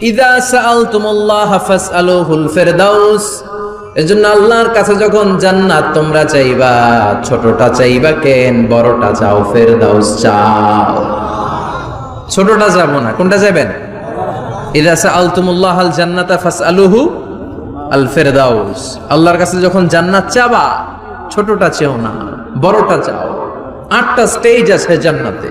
ইদা সাআলতুমুল্লাহ ফাসআলুহুল ফেরদাউস। এজন্য আল্লাহর কাছে যখন জান্নাত তোমরা চাইবা, ছোটটা চাইবা কেন, বড়টা চাও, ফেরদাউস চাও। ছোটটা যাব না, কোনটা যাবেন ইদা সাআলতুমুল্লাহ আল জান্নাতা ফাসআলুহু আল ফেরদাউস। আল্লাহর কাছে যখন জান্নাত চাবা, ছোটটা চেও না, বড়টা চাও। আটটা স্টেজ আছে জান্নাতে।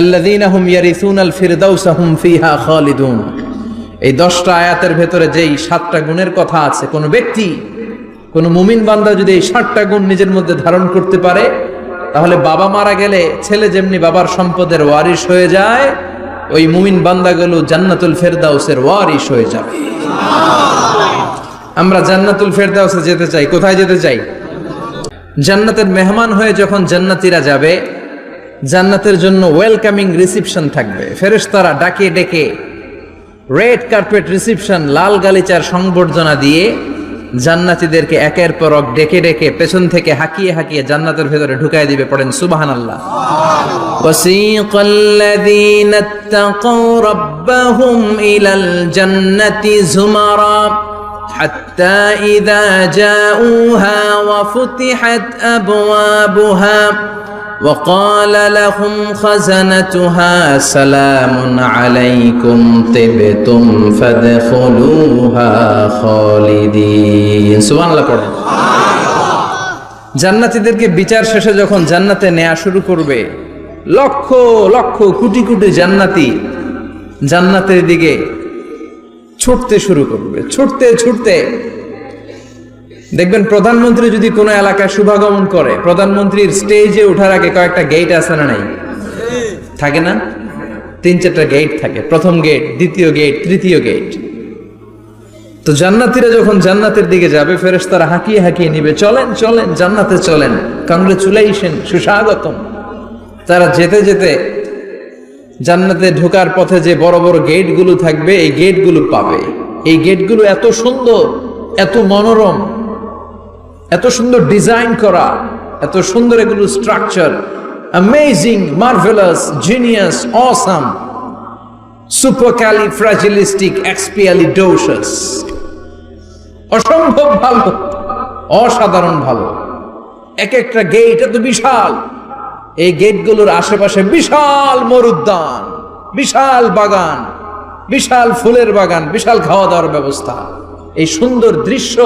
আল্লাযীনা হুম ইয়ারিসুনাল ফিরদাউসা হুম ফিহা খালিদুন। এই দশটা আয়াতের ভেতরে যেই সাতটা গুণের কথা আছে, কোন ব্যক্তি, কোন মুমিন বান্দা যদি এই সাতটা গুণ নিজের মধ্যে ধারণ করতে পারে, তাহলে বাবা মারা গেলে ছেলে যেমনি বাবার সম্পদের ওয়ারিশ হয়ে যায়, ওই মুমিন বান্দাগুলো জান্নাতুল ফেরদাউসের ওয়ারিশ হয়ে যাবে। আমরা জান্নাতুল ফেরদাউসে যেতে চাই, কোথায় যেতে চাই? জান্নাতের মেহমান হয়ে যখন জান্নাতীরা যাবে জান্নাতের জন্য ওয়েলকামিং রিসিপশন থাকবে ফেরেশতারা ডাকে ডেকে রেড কার্পেট রিসিপশন লাল গালিচার সংবর্ধনা দিয়ে জান্নাতীদেরকে একের পর এক ডেকে ডেকে পেছন থেকে হাকিয়ে হাকিয়ে জান্নাতের ভেতরে ঢুকাই দিবে পড়েন সুবাহান আল্লাহ وسيق الذين اتقوا ربهم إلى الجنة زمرا حتى إذا جاءوها وفتحت أبوابها وقال لهم خزنتها سلام عليكم طبتم فادخلوها خالدين سبحان الله পড়েন জান্নাতীদেরকে বিচার শেষে যখন জান্নাতে নেওয়া শুরু করবে লক্ষ লক্ষ কোটি কোটি জান্নাতি জান্নাতের দিকে ছুটতে শুরু করবে ছুটতে ছুটতে দেখবেন প্রধানমন্ত্রী যদি কোনো এলাকায় শুভাগমন করে, প্রধানমন্ত্রীর স্টেজে ওঠার আগে কয়েকটা গেট আছে না নাই? থাকে না? তিন চারটা গেট থাকে। প্রথম গেট দ্বিতীয় গেট তৃতীয় গেট তো জান্নাতিরা যখন জান্নাতের দিকে যাবে, ফেরেশতারা হাঁকিয়ে হাঁকিয়ে নিবে, চলেন চলেন, জান্নাতে চলেন। কংগ্রেচুলেশন সুস্বাগতম। তারা যেতে যেতে জান্নাতে ঢোকার পথে যে বড় বড় গেটগুলো থাকবে, এই গেটগুলো পাবে। এই গেটগুলো এত সুন্দর, এত মনোরম। এত সুন্দর ডিজাইন করা, এত সুন্দর এগুলো structure amazing marvellous genius awesome supercalifragilisticexpialidocious অসম্ভব ভালো, অসাধারণ ভালো। এক একটা গেট এত বিশাল। এই গেটগুলোর আশেপাশে বিশাল মরুদ্যান, বিশাল বাগান, বিশাল ফুলের বাগান, বিশাল খাওয়া দাওয়ার ব্যবস্থা। এই সুন্দর দৃশ্য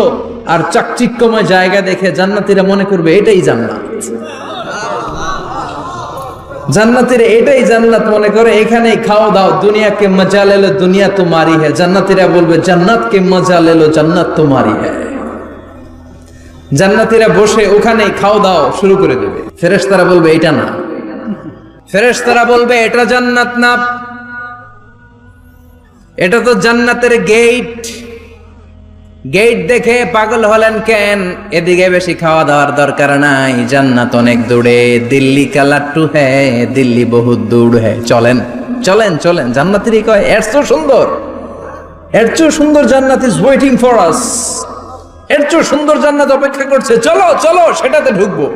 আর চাকচিক্যময় জায়গা দেখে জান্নাতীরা মনে করবে এটাই জান্নাত। জান্নাতিরা এটাই জান্নাত মনে করে, এখানেই খাওয়া দাও, দুনিয়াকে মজা লেলো দুনিয়া তোমারি হ্যাঁ জান্নাতিরা বলবে, জান্নাতকে মজা লেলো জান্নাত তোমারি হ্যাঁ জান্নাতিরা বসে ওখানেই খাও দাও শুরু করে দেবে। ফেরেশতারা বলবে, এটা না। ফেরেশতারা বলবে, এটা জান্নাত না। এটা তো জান্নাতের গেট গেট দেখে পাগল হলেন কেন? এদিকে বেশি খাওয়া দাওয়ার দরকার নাই। জান্নাত অনেক দূরে। দিল্লি কালাট্টু হ্যাঁ দিল্লি বহুত দূর হ্যাঁ চলেন চলেন চলেন। জান্নাতেরই কয়, এর সুন্দর। এর চেয়েও সুন্দর জান্নাত ইজ ওয়েটিং ফর আস এর সুন্দর জান্নাত অপেক্ষা করছে। চলো চলো, সেটাতে ঢুকবো।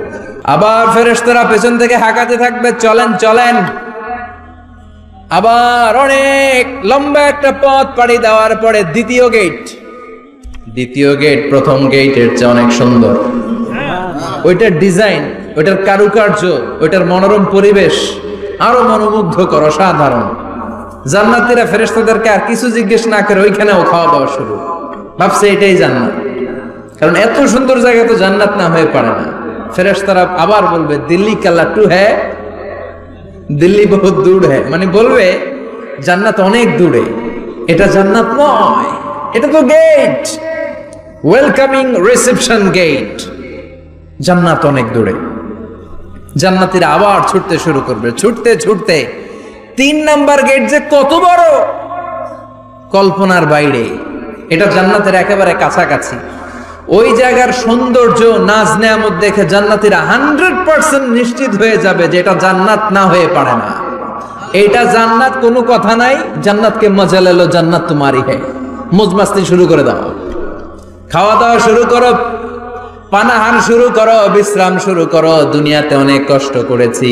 আবার ফেরেশতারা পেছন থেকে হাঁকাতে থাকবে। চলেন চলেন। আবার অনেক লম্বা একটা পথ পাড়ি দেওয়ার পরে দ্বিতীয় গেট। দ্বিতীয় গেট প্রথম গেটের চেয়ে অনেক সুন্দর। ওইটার ডিজাইন ওইটার কারুকার্য, ওইটার মনোরম পরিবেশ, আরও মনোমুগ্ধকর, অসাধারণ। জান্নাতিরা ফেরেশতাদেরকে আর কিছু জিজ্ঞেস না করে ওইখানেও খাওয়া দাওয়া শুরু। ভাবছে এটাই জান্নাত। কারণ এত সুন্দর জায়গা তো জান্নাত না হয়ে পারে না। ফেরেশতারা আবার বলবে, দিল্লি কাল্লা টু হ্যাঁ দিল্লি বহুত দূর হ্যাঁ মানে বলবে, জান্নাত অনেক দূরে। এটা জান্নাত নয়, এটা তো গেট ওয়েলকামিং রিসেপশন গেট জান্নাত অনেক দূরে। জান্নাতিরা আবার ছুটতে শুরু করবে। ছুটতে ছুটতে তিন নাম্বার গেট যে কত বড়! কল্পনার বাইরে। এটা জান্নাতের একেবারে কাছাকাছি। ওই জায়গার সৌন্দর্য, নাজ নেয়ামত দেখে জান্নাতিরা হান্ড্রেড পার্সেন্ট নিশ্চিত হয়ে যাবে যে এটা জান্নাত না হয়ে পারে না। এটা জান্নাত কোনো কথা নাই। জান্নাতকে মজা লেলো জান্নাত তোমারই হে। মজমাস্তি শুরু করে দাও। খাওয়া দাওয়া শুরু করো পানাহার শুরু করো, বিশ্রাম শুরু করো। দুনিয়াতে অনেক কষ্ট করেছি।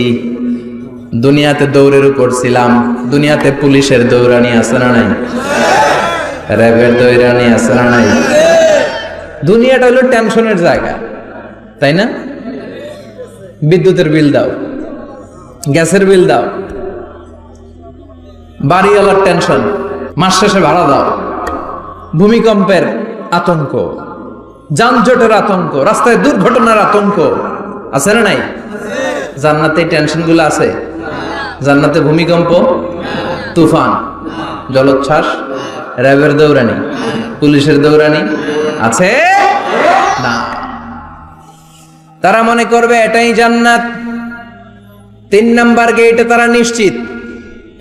দুনিয়াতে দৌড়ের উপর ছিলাম। দুনিয়াতে পুলিশের দৌড়ানি আছে না নাই? র্যাবের দৌড়ানি আছে না নাই? দুনিয়াটা হলো টেনশনের জায়গা, তাই না? বিদ্যুতের বিল দাও, গ্যাসের বিল দাও, বাড়িওয়ালার টেনশন, মাস শেষে ভাড়া দাও, ভূমিকম্পের আতঙ্ক। যানজটের আতঙ্ক, রাস্তায় দুর্ঘটনার আতঙ্ক। আছে না নাই? জান্নাতে টেনশনগুলো আছে? জান্নাতে ভূমিকম্প, তুফান, জলোচ্ছ্বাস, র্যাবের দৌড়ানি, পুলিশের দৌড়ানি, আছে? না। তারা মনে করবে এটাই জান্নাত। তিন নাম্বার গেটে তারা নিশ্চিত।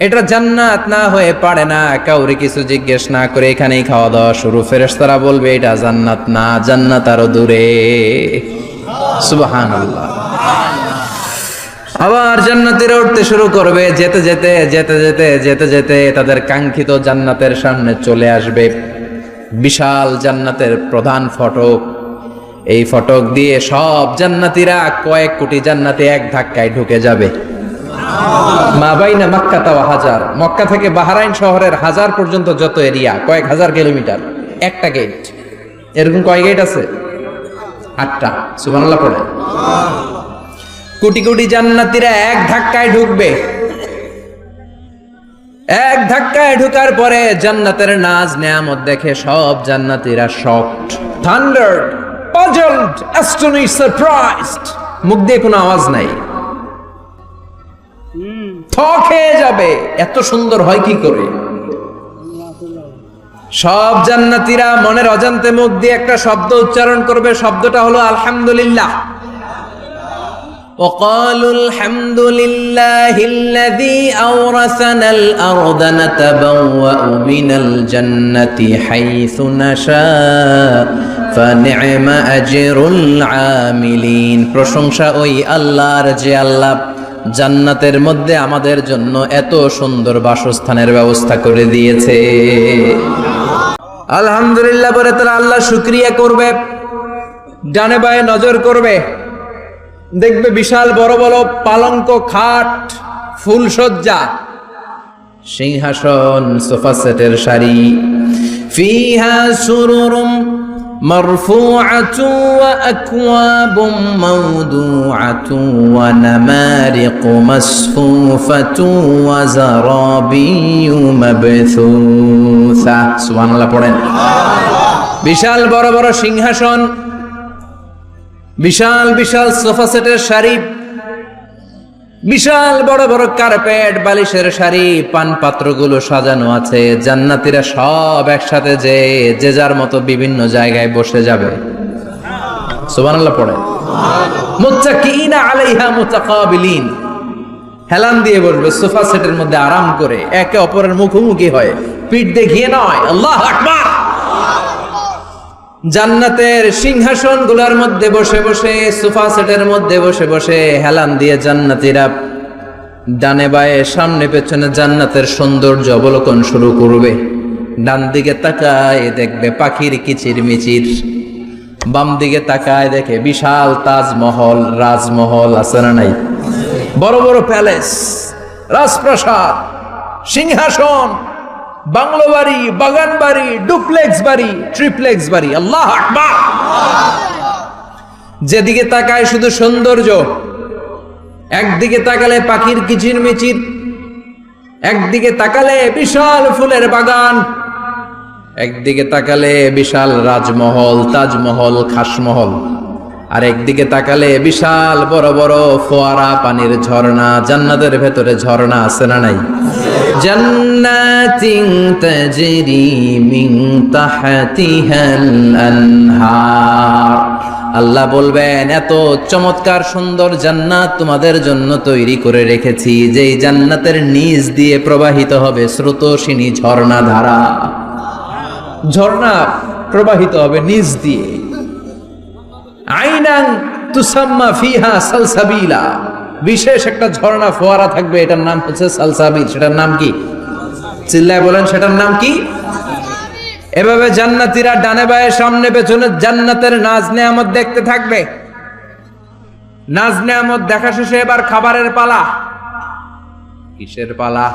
এটা জান্নাত না হয়ে পারে না। কাউরে কিছু জিজ্ঞেস না করে এখানেই খাওয়া দাওয়া শুরু। ফেরেস তারা বলবে, এটা জান্নাত না, জান্নাত আরও দূরে। সুবাহান আবার জান্নাতিরা উঠতে শুরু করবে, যেতে যেতে যেতে যেতে যেতে যেতে তাদের কাঙ্ক্ষিত জান্নাতের সামনে চলে আসবে। বিশাল জান্নাতের প্রধান ফটক। এই ফটক দিয়ে সব জান্নাতিরা কয়েক কোটি জান্নাতে এক ধাক্কায় ঢুকে যাবে। মা বাইনা মক্কা তাওয়া হাজার। মক্কা থেকে বাহারাইন শহরের হাজার পর্যন্ত যত এরিয়া, কয়েক হাজার কিলোমিটার, একটা গেট এরকম কয় গেট আছে? আটটা। সুবহানাল্লাহ পড়ে। কোটি কোটি জান্নাতীরা এক ধাক্কায় ঢুকবে। এক ধাক্কায় ঢুকার পরে জান্নাতের নাজ নেয়ামত দেখে সব জান্নাতীরা shocked thundered puzzled astonish surprised মুখ দিয়ে কোনো আওয়াজ নাই। থ খেয়ে যাবে এত সুন্দর হয় কি করে সব জান্নাতীরা মনের অজান্তে মুখ দিয়ে একটা শব্দ উচ্চারণ করবে শব্দটা হলো আলহামদুলিল্লাহ وقالوا الحمد لله الذي أورثنا الأرض نتبوأ من الجنة حيث نشاء فنعم أجر العاملين প্রশংসা ওই আল্লাহর যে আল্লাহ জান্নাতের মধ্যে আমাদের জন্য এত সুন্দর বাসস্থানের ব্যবস্থা করে দিয়েছে। আলহামদুলিল্লাহ বলে তারা আল্লাহ শুক্রিয়া করবে, ডানে বায়ে নজর করবে। দেখবে বিশাল বড় বড় পালঙ্ক খাট ফুলসজ্জা সিংহাসন, সোফা সেটের শাড়ি ফিহা সুরুরুম مرفوعة وأكواب موضوعة ونمارق مصفوفة وزرابي مبثوثة سبحان الله পড়েন বিশাল বড় বড় সিংহাসন বিশাল বিশাল সোফা সেটের শাড়ি বিশাল বড় বড় কার্পেট বালিশের শাড়ি, পান পাত্রগুলো সাজানো আছে। জান্নাতিরা সব একসাথে যে যে যার মতো বিভিন্ন জায়গায় বসে যাবে। সুবহানাল্লাহ পড়ে। মুত্তাকিনা আলাইহা মুতাকাবিলিন। হেলান দিয়ে বসবে, সোফা সেটের মধ্যে আরাম করে। একে অপরের মুখোমুখি হয়। পিঠ দেখিয়ে নয়। আল্লাহ আকবার! জান্নাতের সিংহাসনগুলার মধ্যে বসে বসে, সোফা সেটের মধ্যে বসে বসে হেলান দিয়ে জান্নাতিরা ডানে বায়ে সামনে পেছনে জান্নাতের সৌন্দর্য অবলোকন শুরু করবে। ডান দিকে তাকায় দেখবে পাখির কিচির মিচির। বাম দিকে তাকায় দেখে বিশাল তাজমহল, রাজমহল আছে না নাই? বড় বড় প্যালেস, রাজপ্রাসাদ, সিংহাসন। বাংলো বাড়ি, বাগান বাড়ি, ডুপ্লেক্স বাড়ি, ট্রিপ্লেক্স বাড়ি। আল্লাহ আকবার। যেদিকে তাকায় শুধু সৌন্দর্য, একদিকে তাকালে পাখির কিচির মিচির একদিকে তাকালে বিশাল ফুলের বাগান, একদিকে তাকালে বিশাল রাজমহল, তাজমহল, খাসমহল, আর একদিকে তাকালে বিশাল বড় বড় ফোয়ারা, পানির ঝর্ণা, জান্নাতের ভেতরে ঝর্ণা আছে না নাই? জান্নাতিন তাজরি মিন তাহতিহাল আনহার আল্লাহ বলবেন, এত চমৎকার সুন্দর জান্নাত তোমাদের জন্য তৈরি করে রেখেছি, যেই জান্নাতের নিচ দিয়ে প্রবাহিত হবে স্রোতসিনী ঝর্ণা ধারা। ঝর্ণা প্রবাহিত হবে নিচ দিয়ে। আইনাং তুসাম্মা ফিহা সালসাবিলা। বিশেষ একটা ঝর্ণা ফোয়ারা থাকবে, এটার নাম হচ্ছে সালসাবিল সেটার নাম কি? চিল্লায় বলেন, সেটার নাম কি? এভাবে জান্নাতীরা ডানে বায়ে সামনে পেছনে জান্নাতের নাজ নেয়ামত দেখতে থাকবে। নাজ নেয়ামত দেখা শেষে এবার খাবারের পালা। কিসের পালা?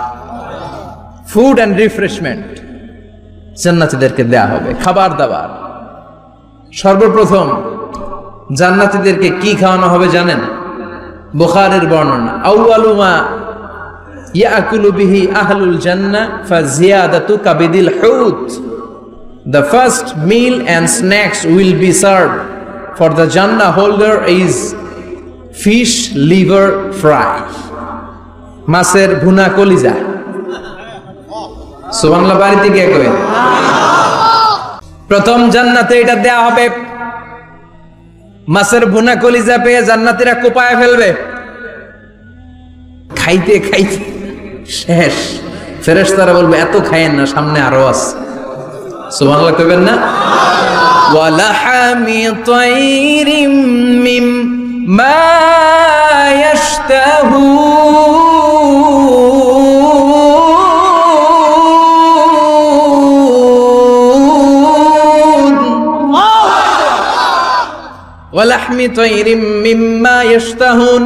ফুড অ্যান্ড রিফ্রেশমেন্ট জান্নাতীদেরকে দেয়া হবে, খাবার দাবার। সর্বপ্রথম জান্নাতীদেরকে কি খাওয়ানো হবে জানেন? বুখারের বর্ণনা আউয়ালুমা ইয়াকুলু বিহি আহলুল জান্নাহ ফাজিয়াদাতু কাবিদিল হুত The first meal and snacks will be served. For the Jannah holder is fish liver fry. মাছের ভুনা কলিজা। বাড়িতে প্রথম জান্নাতে এটা দেয়া হবে মাছের ভুনা কলিজা পেয়ে জান্নাতীরা কোপায় ফেলবে। খাইতে খাইতে শেষ। ফেরেস তারা বলবে, এত খায়েন না, সামনে আরও আছে। সুবহানাল্লাহ কইবেন না? ওয়ালাহামি তাইরিম মিম মা ওয়ালাহমি তাইরিম মিম্মা ইয়াশতাহুন।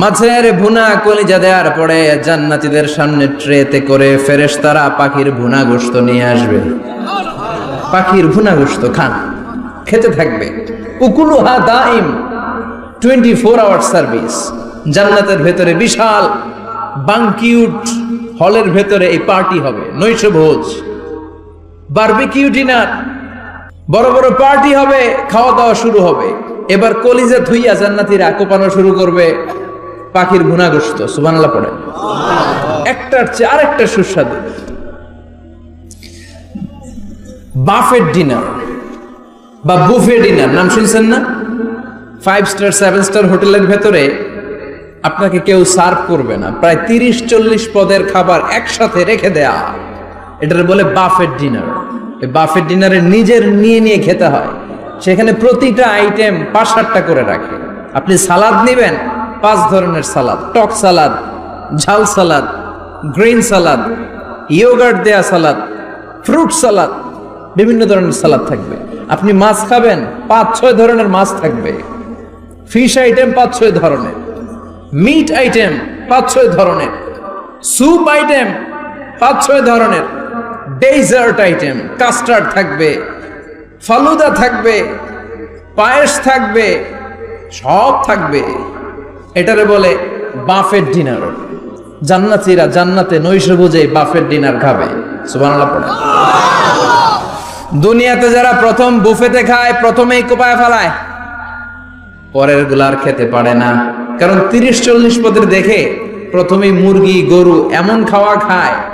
মাছের ভুনা কলিজা দেওয়ার পরে জান্নাতীদের সামনে ট্রেতে করে ফেরেশতারা পাখির ভুনা গোশত নিয়ে আসবে। পাখির ভুনা গোশত খান, খেতে থাকবে। উকুলুহা দাইম টোয়েন্টি ফোর আওয়ার সার্ভিস জান্নাতের ভেতরে বিশাল বাংকিউট হলের ভেতরে এই পার্টি হবে নৈশ ভোজ বারবিকিউ ডিনার বড় বড় পার্টি হবে খাওয়া দাওয়া শুরু হবে। এবার কলিজা ধুইয়া জান্নাতিরা কোপানো শুরু করবে। পাখির ভুনাগ্রস্ত সুবানাল্লাহ পড়ে একটার চেয়ে আরেকটা সুস্বাদু। বাফেট ডিনার বা বুফে ডিনার নাম শুনছেন না? ফাইভ স্টার সেভেন স্টার হোটেলের ভেতরে আপনাকে কেউ সার্ভ করবে না। প্রায় তিরিশ, চল্লিশ পদের খাবার একসাথে রেখে দেয়া। এটার বলে বাফেট ডিনার বাফেট ডিনারে নিজের নিয়ে নিয়ে খেতে হয়। সেখানে প্রতিটা আইটেম পাঁচ সাতটা করে রাখে। আপনি সালাদ নেবেন, পাঁচ ধরনের সালাদ। টক সালাদ, ঝাল সালাদ, গ্রিন সালাদ, ইয়োগার্ট দেয়া সালাদ, ফ্রুট সালাদ, বিভিন্ন ধরনের সালাদ থাকবে। আপনি মাছ খাবেন পাঁচ ছয় ধরনের মাছ থাকবে। ফিশ আইটেম পাঁচ ছয় ধরনের। মিট আইটেম পাঁচ ছয় ধরনের। স্যুপ আইটেম পাঁচ ছয় ধরনের। ডেজার্ট আইটেম, কাস্টার্ড থাকবে, ফালুদা থাকবে, পায়েস থাকবে, সব থাকবে। এটারে বলে বাফের ডিনার। জান্নাতিরা জান্নাতে নৈশ বুঝে বাফেট ডিনার খাবে। সুবহানাল্লাহ পড়ে। দুনিয়াতে যারা প্রথম বুফেতে খায়, প্রথমেই কোপায় ফেলায়। পরেরগুলার খেতে পারে না। কারণ তিরিশ চল্লিশ পদের দেখে প্রথমেই মুরগি, গরু এমন খাওয়া খায়।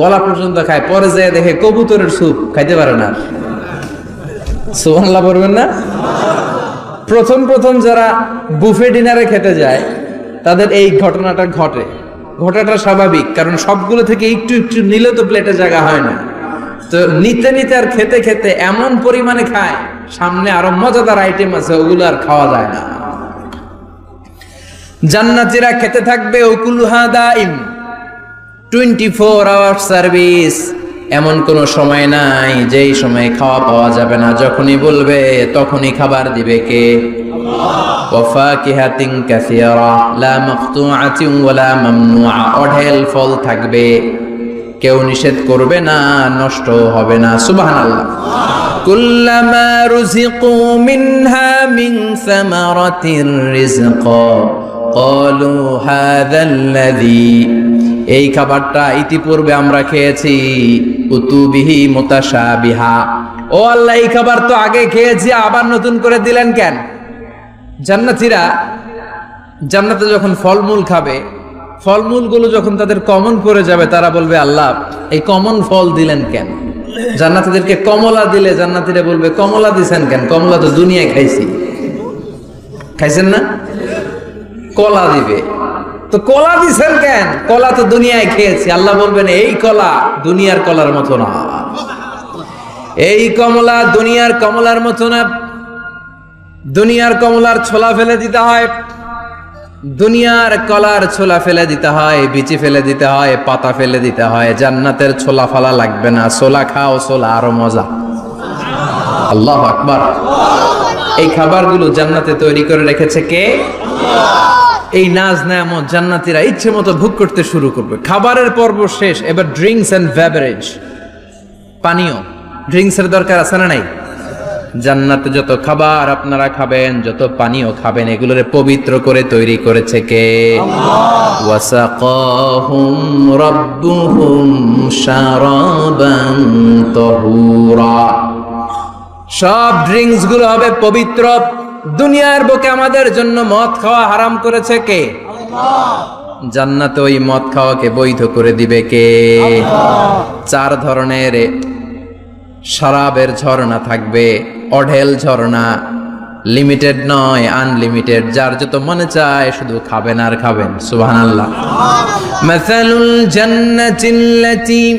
গলা পর্যন্ত খায়, পরে যায় দেখে কবুতরের স্যুপ খাইতে পারে না। সুবহানাল্লাহ বলবেন না? প্রথম প্রথম যারা বুফে ডিনারে খেতে যায়, তাদের এই ঘটনাটা ঘটে। ঘটাটা স্বাভাবিক, কারণ সবগুলো থেকে একটু একটু নিলে তো প্লেটে জায়গা হয় না। তো নিতে নিতে আর খেতে খেতে এমন পরিমাণে খায়, সামনে আরও মজাদার আইটেম আছে, ওগুলো আর খাওয়া যায় না। জান্নাতিরা খেতে থাকবে, ওকুলুহা দাইম। টোয়েন্টি ফোর আওয়ার সার্ভিস এমন কোনো সময় নাই যেই সময় খাওয়া পাওয়া যাবে না যখনই বলবে তখনই খাবার দিবে কে ওয়াফাকিহাতিন কাসিরা লা মাকতুআতিন ওয়ালা মামনুআ অঢেল ফল থাকবে কেউ নিষেধ করবে না নষ্ট হবে না সুবহানাল্লাহ কুল্লামা রুজিকু মিনহা মিন সামারাতির রিজকা قالوا هذا الذي এই খাবারটা ইতিপূর্বে আমরা খেয়েছি। উতুবিহি মুতাশাবিহা। ও আল্লাহ, এই খাবার তো আগে খেয়েছি, আবার নতুন করে দিলেন কেন? জান্নাতীরা জান্নাতে যখন ফলমূল খাবে, ফলমূলগুলো যখন তাদের কমন পড়ে যাবে, তারা বলবে, আল্লাহ, এই কমন ফল দিলেন কেন? জান্নাতীদেরকে কমলা দিলে, জান্নাতীরা বলবে, কমলা দিছেন কেন? কমলা তো দুনিয়ায় খাইছি। খাইছেন না? কলা দিবে। তো কলা দিছেন কেন? কলা তো দুনিয়ায় খেয়েছি। আল্লাহ বলবেন, এই কলা দুনিয়ার কলার মতো না। এই কমলা দুনিয়ার কমলার মতো না। দুনিয়ার কমলার ছোলা ফেলে দিতে হয়। দুনিয়ার কলার ছোলা ফেলে দিতে হয়, বিচি ফেলে দিতে হয়, পাতা ফেলে দিতে হয়। জান্নাতের ছোলা ফালা লাগবে না। ছোলা খাও, ছোলা আরও মজা। আল্লাহ আকবার। এই খাবারগুলো জান্নাতে তৈরি করে রেখেছে কে? এই নাজ নেয়ামত জান্নাতিরা ইচ্ছে মতো ভোগ করতে শুরু করবে। খাবারের পর্ব শেষ এবার ড্রিঙ্কস অ্যান্ড বেভারেজ পানীয় ড্রিঙ্কস এর দরকার আছে না নাই? জান্নাতে যত খাবার আপনারা খাবেন যত পানীয় খাবেন এগুলোরে পবিত্র করে তৈরি করেছে কে? ওয়াসাকাহুম রাব্বুহুম শারাবান তাহুরা। সব ড্রিঙ্কসগুলো হবে পবিত্র দুনিয়ার বুকে আমাদের জন্য মদ খাওয়া হারাম করেছে কে? জান্নাতে ওই মদ খাওয়াকে বৈধ করে দিবে কে? চার ধরনের শরাবের ঝর্ণা থাকবে অঢেল ঝর্ণা লিমিটেড নয় আনলিমিটেড যার যত মনে চায় শুধু খাবেন আর খাবেন সুবহানাল্লাহ। মাসালুল জান্নাতিল্লাতী।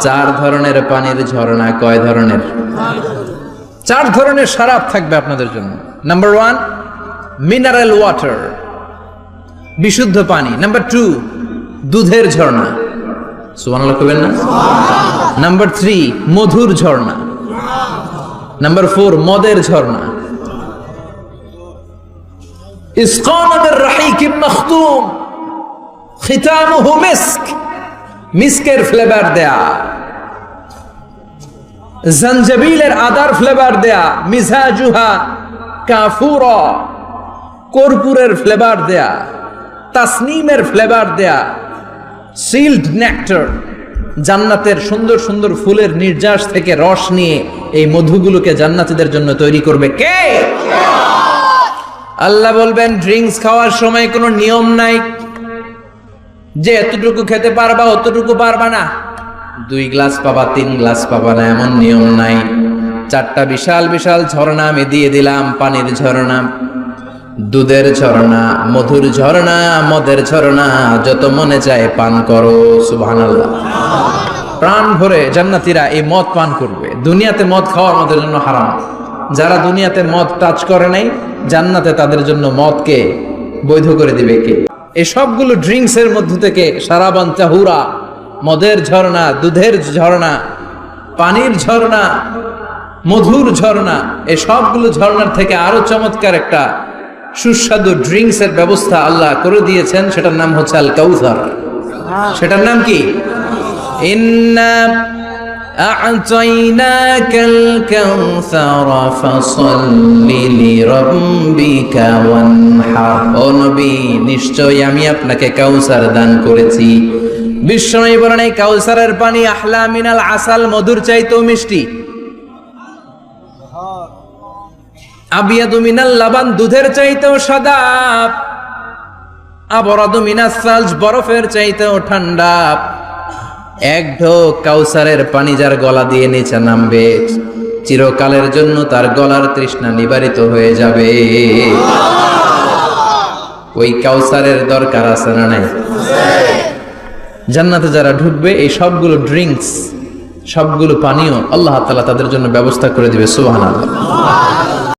চার ধরনের পানির ঝর্ণা কয় ধরনের? চার ধরনের সারাপ থাকবে আপনাদের জন্য। নাম্বার ওয়ান মিনারেল ওয়াটার বিশুদ্ধ পানি। নাম্বার টু দুধের ঝর্ণা। সুবহানাল্লাহ কইবেন না? নাম্বার থ্রি মধুর ঝর্ণা। নাম্বার ফোর মদের ঝর্ণা। ইসকানাদের রাহিকিম মখতুম, খিতামুহু মিস্ক, মিস্কের ফ্লেভার দেয়া। জঞ্জবিলের আদার ফ্লেভার দেয়া, মিজাজুহা, কাফুর, কর্পূরের ফ্লেভার দেয়া, তাসনিমের ফ্লেভার দেয়া সিল্ড নেক্টার জান্নাতের সুন্দর সুন্দর ফুলের নির্যাস থেকে রস নিয়ে এই মধুগুলোকে জান্নাতীদের জন্য তৈরি করবে কে? আল্লাহ বলবেন ড্রিঙ্কস খাওয়ার সময় কোনো নিয়ম নাই। যে এতটুকু খেতে পারবা, অতটুকু পারবা না। দুই গ্লাস পাবা, তিন গ্লাস পাবা না, এমন নিয়ম নাই। চারটা বিশাল বিশাল ঝর্ণা আমি দিয়ে দিলাম, পানির ঝর্ণা, দুধের ঝর্ণা, মধুর ঝর্ণা, মদের ঝর্ণা, যত মনে চায় পান করো, সুবহানাল্লাহ। প্রাণ ভরে জান্নাতীরা এই মদ পান করবে। দুনিয়াতে মদ খাওয়া আমাদের জন্য হারাম। যারা দুনিয়াতে মদ টাচ করে নাই, জান্নাতে তাদের জন্য মদকে বৈধ করে দিবে কে? এই সবগুলো ড্রিঙ্কস এর মধ্য থেকে সারাবান চাহুরা মদের ঝর্ণা দুধের ঝর্ণা পানির ঝর্ণা মধুর ঝর্ণা এই সবগুলো ঝর্ণার থেকে আরো চমৎকার একটা সুস্বাদু ড্রিঙ্কস এর ব্যবস্থা আল্লাহ করে দিয়েছেন সেটার নাম হচ্ছে আল কাউসার সেটার নাম কি ইন্না أعطيناك الكوثر فصل لربك وانحر ও নবী নিশ্চয় আমি আপনাকে কাউসার দান করেছি বিশ্বনবী বলেন এই কাউসারের পানি, আহলা মিনাল আসাল, মধুর চাইতেও মিষ্টি। আবিয়াদু মিনাল লাবান, দুধের চাইতেও সাদা। আবরাদু মিনাস সালজ, বরফের চাইতেও ঠান্ডা। এক ঢোক কাউসারের পানি যার গলা দিয়ে নিচে নামবে, চিরকালের জন্য তার গলার তৃষ্ণা নিবারিত হয়ে যাবে। ওই কাউসারের দরকার আছে না নাই? জান্নাতে যারা ঢুকবে, এই সবগুলো ড্রিঙ্কস সবগুলো পানীয় আল্লাহ তালা তাদের জন্য ব্যবস্থা করে দিবে সুবাহ